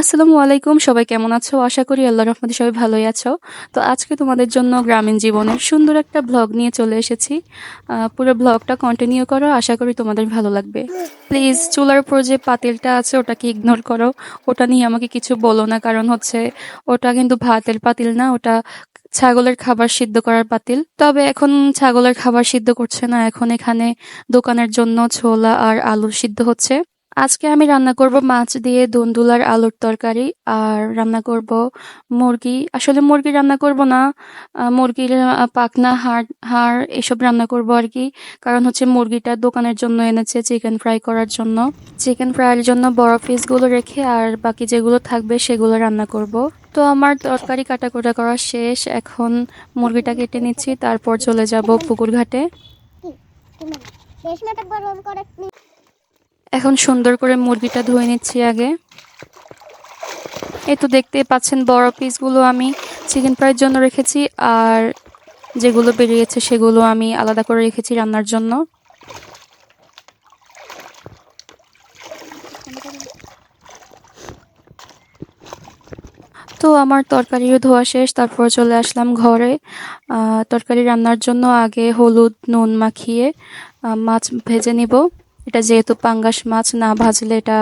আসসালামু আলাইকুম, সবাই কেমন আছো? আশা করি আল্লাহ রহমতে সবাই ভালোই আছো। তো আজকে তোমাদের জন্য গ্রামীণ জীবনের সুন্দর একটা ব্লগ নিয়ে চলে এসেছি। পুরো ব্লগটা কন্টিনিউ করো, আশা করি তোমাদের ভালো লাগবে। প্লিজ চুলার উপর যে পাতিলটা আছে, ওটাকে ইগনোর করো। ওটা নিয়ে আমাকে কিছু বলো না, কারণ হচ্ছে ওটা কিন্তু ভাতের পাতিল না, ওটা ছাগলের খাবার সিদ্ধ করার পাতিল। তবে এখন ছাগলের খাবার সিদ্ধ করছে না, এখন এখানে দোকানের জন্য ছোলা আর আলু সিদ্ধ হচ্ছে। আজকে আমি রান্না করব মাছ দিয়ে দন্দুলার আলুর তরকারি, আর রান্না করব মুরগি। আসলে মুরগি রান্না করব না মুরগির পাখনা, হাড় হাড় এসব রান্না করব আর কি। কারণ হচ্ছে মুরগিটা দোকানের জন্য এনেছে চিকেন ফ্রাই করার জন্য। চিকেন ফ্রাইয়ের জন্য বড় পিসগুলো রেখে আর বাকি যেগুলো থাকবে সেগুলো রান্না করব। তো আমার তরকারি কাটাকুটা করা শেষ। এখন মুরগিটা কেটে নিচ্ছি, তারপর চলে যাব পুকুর ঘাটে। এখন সুন্দর করে মুরগিটা ধুয়ে নিচ্ছি আগে। এই তো দেখতে পাচ্ছেন বড় পিসগুলো আমি চিকেন ফ্রাইয়ের জন্য রেখেছি, আর যেগুলো বেরিয়েছে সেগুলো আমি আলাদা করে রেখেছি রান্নার জন্য। তো আমার তরকারিও ধোয়া শেষ, তারপর চলে আসলাম ঘরে। তরকারি রান্নার জন্য আগে হলুদ, নুন মাখিয়ে মাছ ভেজে নিব। এটা যেহেতু পাঙ্গাস মাছ, না ভাজলে এটা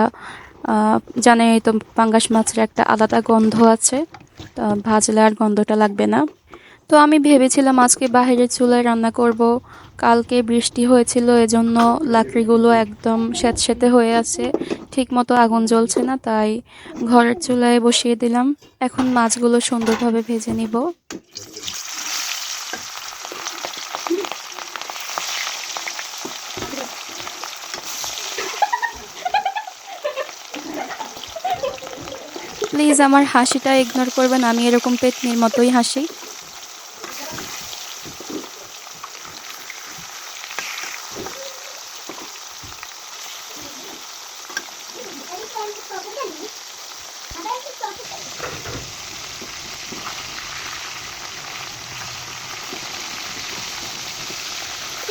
জানে তো পাঙ্গাস মাছের একটা আলাদা গন্ধ আছে। ভাজলে আর গন্ধটা লাগবে না। তো আমি ভেবেছিলাম আজকে বাইরের চুলায় রান্না করব। কালকে বৃষ্টি হয়েছিল, এজন্য লাকড়িগুলো একদম স্যাঁতস্যাঁতে হয়ে আছে। ঠিক মতো আগুন জ্বলছে না, তাই ঘরের চুলায় বসিয়ে দিলাম। এখন মাছগুলো সুন্দরভাবে ভেজে নিব। প্লিজ আমার হাসিটা ইগনোর করবেন, আমি এরকম পেতনির মতোই হাসি।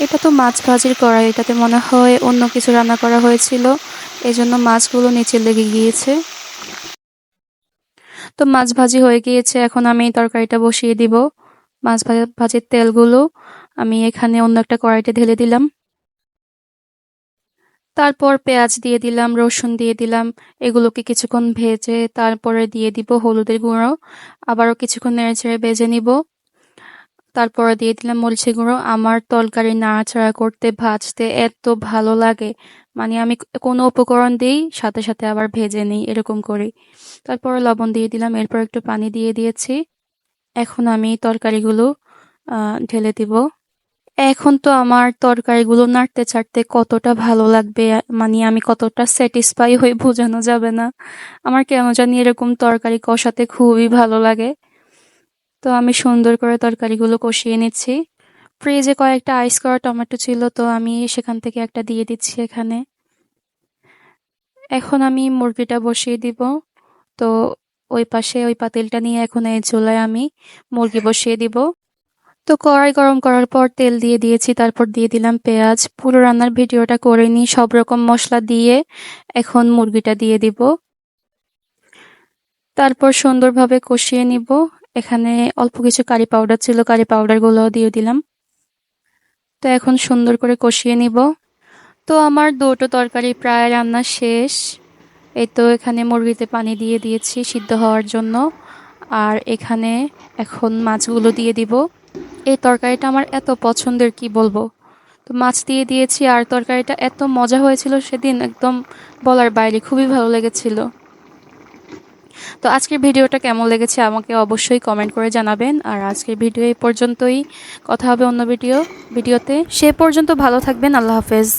এটা তো মাছ ভাজির কড়াই, এটাতে মনে হয় অন্য কিছু রান্না করা হয়েছিল, এজন্য মাছগুলো নিচে লেগে গিয়েছে। তো মাছ ভাজি হয়ে গিয়েছে, এখন আমি তরকারিটা বসিয়ে দিব। মাছ ভাজির তেলগুলো আমি এখানে অন্য একটা কড়াইতে ঢেলে দিলাম। তারপর পেঁয়াজ দিয়ে দিলাম, রসুন দিয়ে দিলাম, এগুলোকে কিছুক্ষণ ভেজে তারপরে দিয়ে দিব হলুদের গুঁড়ো। আবারও কিছুক্ষণ নেড়ে ছেড়ে ভেজে নিব। তারপরে দিয়ে দিলাম মরিচের গুঁড়ো। আমার তরকারি নাড়াচাড়া করতে, ভাজতে এত ভালো লাগে। মানে আমি কোনো উপকরণ দিই সাথে সাথে আবার ভেজে নিই এরকম করি তারপরে লবণ দিয়ে দিলাম, এরপর একটু পানি দিয়ে দিয়েছি। এখন আমি তরকারিগুলো ঢেলে দিব। এখন তো আমার তরকারিগুলো নাড়তে চাড়তে কতটা ভালো লাগবে মানে আমি কতটা স্যাটিসফাই হয়ে বোঝানো যাবে না। আমার কেন জানি এরকম তরকারি কষাতে খুবই ভালো লাগে। তো আমি সুন্দর করে তরকারিগুলো কষিয়ে নিচ্ছি। ফ্রিজে কয়েকটা আইস করা টমেটো ছিল, তো আমি সেখান থেকে একটা দিয়ে দিচ্ছি এখানে। এখন আমি মুরগিটা বসিয়ে দিব। তো ওই পাশে ওই পাতিলটা নিয়ে এখন এই চুলায় আমি মুরগি বসিয়ে দিব। তো কড়াই গরম করার পর তেল দিয়ে দিয়েছি, তারপর দিয়ে দিলাম পেঁয়াজ। পুরো রান্নার ভিডিওটা করে নিই, সব রকম মশলা দিয়ে এখন মুরগিটা দিয়ে দিব। তারপর সুন্দরভাবে কষিয়ে নিব। এখানে অল্প কিছু কারি পাউডার ছিল কারি পাউডারগুলোও দিয়ে দিলাম। তো এখন সুন্দর করে কষিয়ে নিব। তো আমার দুটো তরকারি প্রায় রান্না শেষ। এই তো এখানে মুরগিতে পানি দিয়ে দিয়েছি সিদ্ধ হওয়ার জন্য। আর এখানে এখন মাছগুলো দিয়ে দিব। এই তরকারিটা আমার এত পছন্দের, কি বলব? তো মাছ দিয়ে দিয়েছি আর তরকারিটা এত মজা হয়েছিল সেদিন, একদম বলার বাইরে খুবই ভালো লেগেছিল। তো আজকের ভিডিওটা কেমন লেগেছে আমাকে অবশ্যই কমেন্ট করে জানাবেন। আর আজকের ভিডিও এই পর্যন্তই। কথা হবে অন্য ভিডিও, ভিডিওতে। সে পর্যন্ত ভালো থাকবেন। আল্লাহ হাফেজ।